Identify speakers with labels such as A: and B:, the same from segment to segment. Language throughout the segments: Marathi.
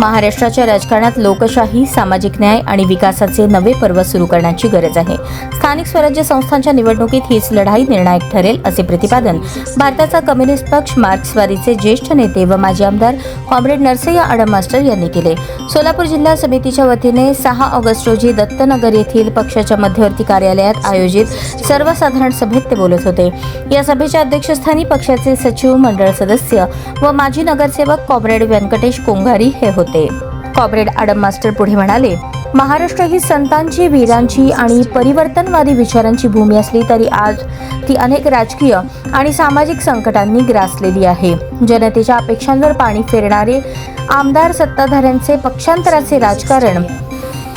A: महाराष्ट्राच्या राजकारणात लोकशाही सामाजिक न्याय आणि विकासाचे नवे पर्व सुरू करण्याची गरज आहे. स्थानिक स्वराज्य संस्थांच्या निवडणुकीत हीच लढाई निर्णायक ठरेल असे प्रतिपादन भारताचा कम्युनिस्ट पक्ष मार्क्सवादीचे ज्येष्ठ नेते व माजी आमदार कॉम्रेड नरसय्या आडम मास्टर यांनी केले. सोलापूर जिल्हा समितीच्या वतीने सहा ऑगस्ट रोजी दत्तनगर येथील पक्षाच्या मध्यवर्ती कार्यालयात आयोजित सर्वसाधारण सभेत ते बोलत होते. या सभेच्या अध्यक्षस्थानी पक्षाचे सचिव मंडळ सदस्य व माजी नगरसेवक कॉम्रेड व्यंकटेश कोंघारी हे होते. कॉम्रेड आडम मास्टर पुढे म्हणाले महाराष्ट्र ही संतांची वीरांची आणि परिवर्तनवादी विचारांची भूमी असली तरी आज ती अनेक राजकीय आणि सामाजिक संकटांनी ग्रासलेली आहे. जनतेच्या अपेक्षांवर पाणी फेरणारे आमदार सत्ताधाऱ्यांचे पक्षांतराचे राजकारण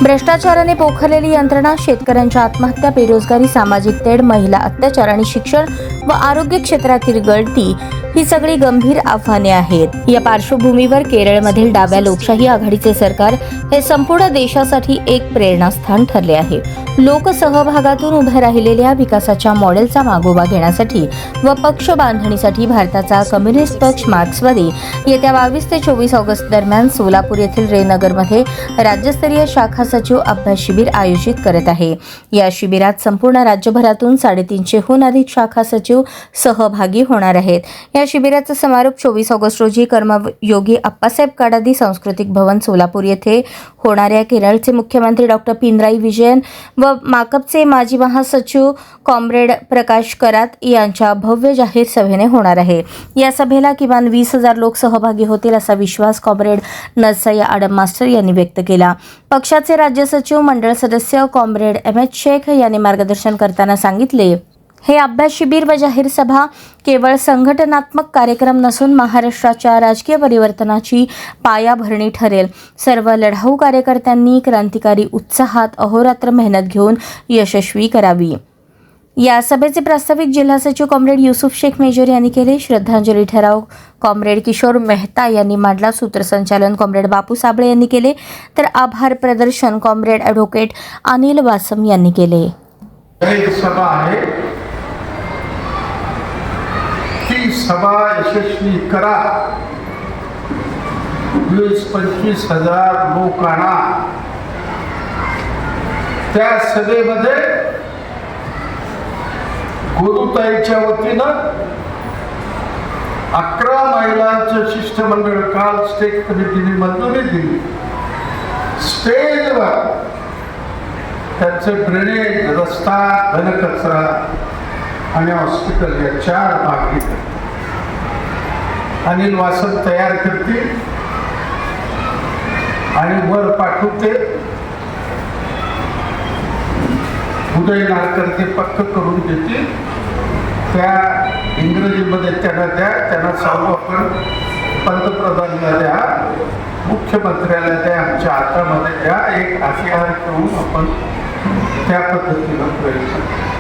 A: भ्रष्टाचाराने पोखरलेली यंत्रणा शेतकऱ्यांच्या आत्महत्या बेरोजगारी सामाजिक तेढ महिला अत्याचार आणि शिक्षण व आरोग्य क्षेत्रातील गळती ही सगळी गंभीर आव्हाने आहेत. या पार्श्वभूमीवर केरळमधील डाव्या लोकशाही आघाडीचे सरकार हे संपूर्ण देशासाठी एक प्रेरणास्थान ठरले आहे. लोकसहभागातून उभ्या राहिलेल्या विकासाच्या मॉडेलचा मागोवा घेण्यासाठी व पक्ष बांधणीसाठी भारताचा कम्युनिस्ट पक्ष मार्क्सवादी येत्या बावीस ते चोवीस ऑगस्ट दरम्यान सोलापूर येथील रेनगरमध्ये राज्यस्तरीय शाखा सचिव अभ्यास शिबिर आयोजित करत आहे. या शिबिरात संपूर्ण राज्यभरातून साडेतीनशेहून अधिक शाखा सचिव सहभागी होणार आहेत. या शिबिराचा समारोप चोवीस ऑगस्ट रोजी कर्मयोगी अप्पासाहेब काडादी सांस्कृतिक भवन सोलापूर येथे होणाऱ्या केरळचे मुख्यमंत्री डॉक्टर पिनराई विजयन व माकपचे माजी महासचिव कॉम्रेड प्रकाश करात यांच्या भव्य जाहीर सभेने होणार आहे. या सभेला किमान वीस हजार लोक सहभागी होतील असा विश्वास कॉम्रेड नरसय्या आडम मास्टर यांनी व्यक्त केला. पक्षाचे राज्य सचिव मंडळ सदस्य कॉम्रेड एम एच शेख यांनी मार्गदर्शन करताना सांगितले. हे अभ्यास शिबिर व जाहीर सभा केवळ संघटनात्मक कार्यक्रम नसून महाराष्ट्राच्या राजकीय परिवर्तनाची पायाभरणी ठरेल. सर्व लढाऊ कार्यकर्त्यांनी क्रांतिकारी उत्साहात अहोरात्र मेहनत घेऊन यशस्वी करावी. या सभेचे प्रास्ताविक जिल्हा सचिव कॉम्रेड युसुफ शेख मेजर यांनी केले. श्रद्धांजली ठराव कॉम्रेड किशोर मेहता यांनी मांडला. सूत्रसंचालन कॉम्रेड बापू साबळे यांनी केले. तर आभार प्रदर्शन कॉम्रेड ॲडव्होकेट अनिल वासम यांनी केले.
B: सभा आहे ती सभा यशस्वी करा. वीस पंचवीस हजार लोक आणा त्या सभेमध्ये गुरुताईच्या वतीनं अकरा महिलांचं शिष्टमंडळ काल स्टेट कमिटीने मंजुरी दिली. स्टेजवर त्यांचं ड्रेनेज रस्ता घनकचरा आणि हॉस्पिटल या चार भाग अनिल वासक तयार करतील आणि वर पाठवते. उदय नारकर ते पक्क करून देतील. त्या इंग्रजीमध्ये त्यांना द्या त्यांना सांगू आपण. पंतप्रधानाला द्या मुख्यमंत्र्याला द्या आमच्या हातामध्ये द्या. एक अशी करून आपण त्या पद्धतीनं प्रयत्न करतो